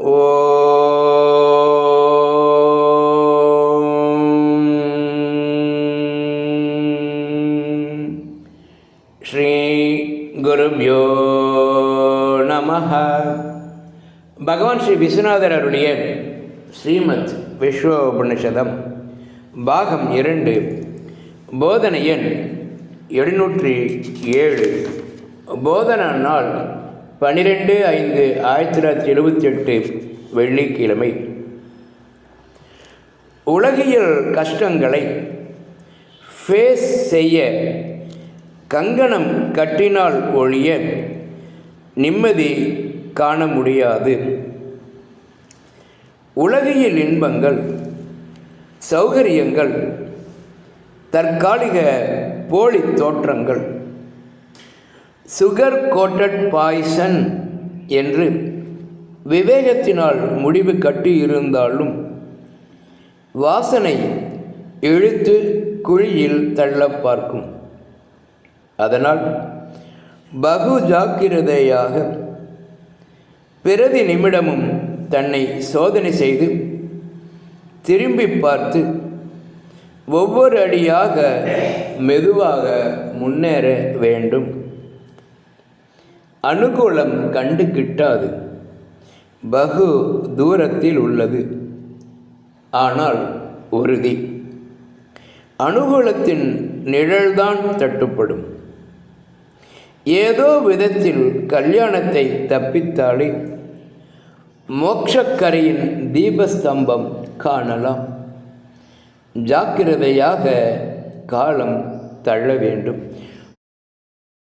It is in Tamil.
ஓம் ஸ்ரீ குருப்யோ நமஹ பகவான் ஸ்ரீ விஸ்வநாதர் அருளிய ஸ்ரீமத் விஸ்வ உபனிஷதம் பாகம் இரண்டு போதனை எண் எழுநூற்றி ஏழு போதன நாள் பன்னிரெண்டு ஐந்து ஆயிரத்தி தொள்ளாயிரத்தி எழுபத்தி எட்டு வெள்ளிக்கிழமை. உலகியல் கஷ்டங்களை ஃபேஸ் செய்ய கங்கணம் கட்டினால் ஒழிய நிம்மதி காண முடியாது. உலகியல் இன்பங்கள் சௌகரியங்கள் தற்காலிக போலி தோற்றங்கள் சுகர் கோட்டட் பாய்சன் என்று விவேகத்தினால் முடிவு கட்டி இருந்தாலும் வாசனை இழுத்து குழியில் தள்ள பார்க்கும். அதனால் பகு ஜாக்கிரதையாக பிரதி நிமிடமும் தன்னை சோதனை செய்து திரும்பி பார்த்து ஒவ்வொரு அடியாக மெதுவாக முன்னேற வேண்டும். அனுகூலம் கண்டு கிட்டாது. பகு தூரத்தில் உள்ளது. ஆனால் உறுதி. அனுகூலத்தின் நிழல்தான் தட்டுப்படும். ஏதோ விதத்தில் கல்யாணத்தை தப்பித்தாலே மோட்சக்கரையின் தீபஸ்தம்பம் காணலாம். ஜாக்கிரதையாக காலம் தள்ள வேண்டும்.